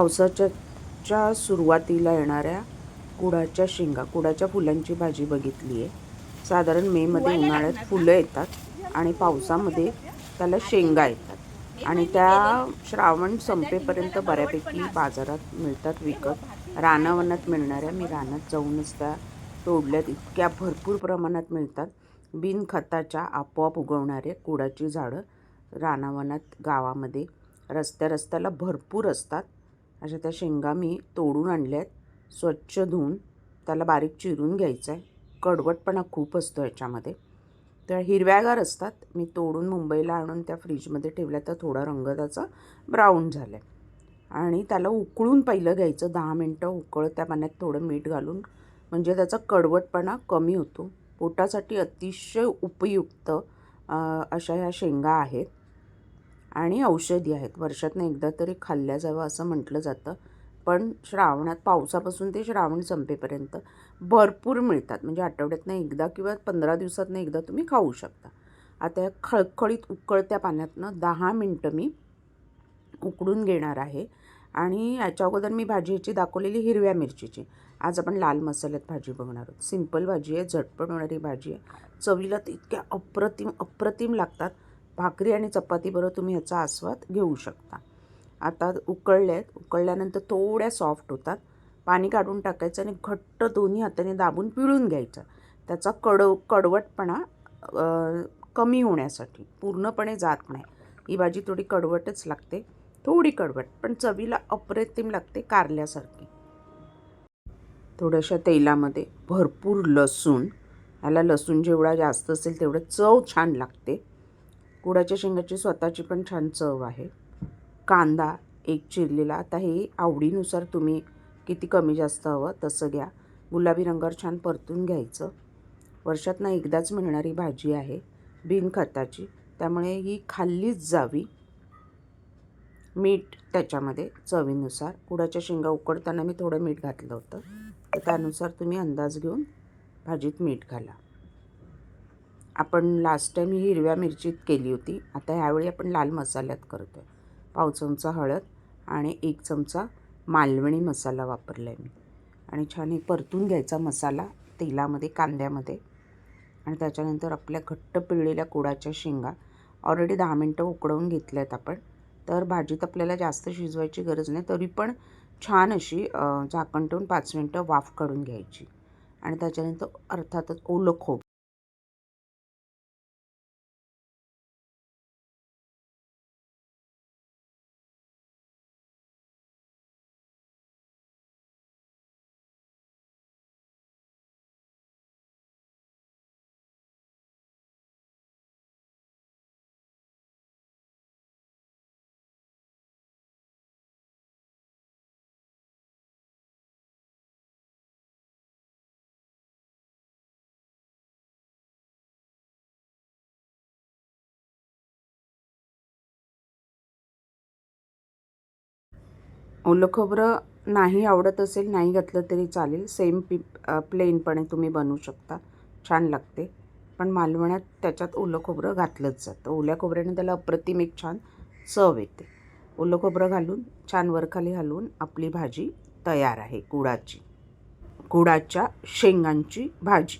पावसाच्या सुरुवातीला येणाऱ्या कुडाच्या शेंगा कुडाच्या फुलांची भाजी बघितली आहे. साधारण मेमध्ये उन्हाळ्यात फुलं येतात आणि पावसामध्ये त्याला शेंगा येतात. आणि त्या श्रावण संपेपर्यंत बऱ्यापैकी बाजारात मिळतात विकत. रानावनात मिळणाऱ्या मी रानात जाऊनच त्या तोडल्यात. इतक्या भरपूर प्रमाणात मिळतात. बिनखताच्या आपोआप उगवणारे कुडाची झाडं रानावनात गावामध्ये रस्त्या रस्त्याला भरपूर असतात. अशा त्या शेंगा मी तोडून आणल्या आहेत स्वच्छ धुवून त्याला बारीक चिरून घ्यायचं आहे कडवटपणा खूप असतो याच्यामध्ये. त्या हिरव्यागार असतात. मी तोडून मुंबईला आणून त्या फ्रीजमध्ये ठेवल्या तर थोडा रंग त्याचा ब्राऊन झाला आहे आणि त्याला उकळून पहिलं घ्यायचं. दहा मिनटं उकळ त्या पाण्यात थोडं मीठ घालून. म्हणजे त्याचा कडवटपणा कमी होतो. पोटासाठी अतिशय उपयुक्त अशा ह्या शेंगा आहेत. आणि औषधी आहेत. वर्षातनं एकदा तरी खाल्ल्या जावं असं म्हटलं जातं. पण श्रावणात पावसापासून ते श्रावण संपेपर्यंत भरपूर मिळतात. म्हणजे आठवड्यातनं एकदा किंवा पंधरा दिवसातनं एकदा तुम्ही खाऊ शकता. आता या खळखळीत उकळत्या पाण्यातनं दहा मिनटं मी उकडून घेणार आहे. आणि याच्या अगोदर मी भाजी याची दाखवलेली हिरव्या मिरचीची. आज आपण लाल मसाल्यात भाजी बघणार आहोत. सिंपल भाजी आहे झटपट होणारी भाजी आहे. चवीला तर इतक्या अप्रतिम अप्रतिम लागतात. भाकरी आणि चपातीबरोबर तुम्ही ह्याचा आस्वाद घेऊ शकता. आता उकळले आहेत उकळल्यानंतर थोड्या सॉफ्ट होतात. पाणी काढून टाकायचं आणि घट्ट दोन्ही हाताने दाबून पिळून घ्यायचं. त्याचा कड कडवटपणा कमी होण्यासाठी. पूर्णपणे जात नाही. ही भाजी थोडी कडवटच लागते. थोडी कडवट पण चवीला अप्रतिम लागते कारल्यासारखी. थोड्याशा तेलामध्ये भरपूर लसूण. ह्याला लसूण जेवढा जास्त असेल तेवढं चव छान लागते. गुळाच्या शेंगाची स्वतःची पण छान चव आहे. कांदा एक चिरलेला आता हे आवडीनुसार तुम्ही किती कमी जास्त हवं तसं घ्या. गुलाबी रंगावर छान परतून घ्यायचं. वर्षातनं एकदाच मिळणारी भाजी आहे बिनखताची त्यामुळे ही खाल्लीच जावी. मीठ त्याच्यामध्ये चवीनुसार. कुडाच्या शेंगा उकडताना मी थोडं मीठ घातलं होतं. तर त्यानुसार तुम्ही अंदाज घेऊन भाजीत मीठ घाला. आपण लास्ट टाईम ही हिरव्या मिरचीत केली होती. आता ह्यावेळी आपण लाल मसाल्यात करतो आहे पाव चमचा हळद आणि एक चमचा मालवणी मसाला वापरला आहे मी. आणि छान हे परतून घ्यायचा मसाला तेलामध्ये कांद्यामध्ये. आणि त्याच्यानंतर आपल्या घट्ट पिळलेल्या कुडाच्या शेंगा. ऑलरेडी दहा मिनटं उकडवून घेतल्या आहेत आपण. तर भाजीत आपल्याला जास्त शिजवायची गरज नाही. तरी पण छान अशी झाकण ठेवून पाच मिनटं वाफ काढून घ्यायची. आणि त्याच्यानंतर अर्थातच ओलं खोब ओलं खोबरं नाही आवडत असेल नाही घातलं तरी चालेल. सेम पी प्लेनपणे तुम्ही बनवू शकता. छान लागते. पण मालवण्यात त्याच्यात ओलं खोबरं घातलंच जातं. ओल्या खोबऱ्याने त्याला अप्रतिम एक छान चव येते. ओलं खोबरं घालून छान वरखाली घालून आपली भाजी तयार आहे गुळाची. गुळाच्या शेंगांची भाजी.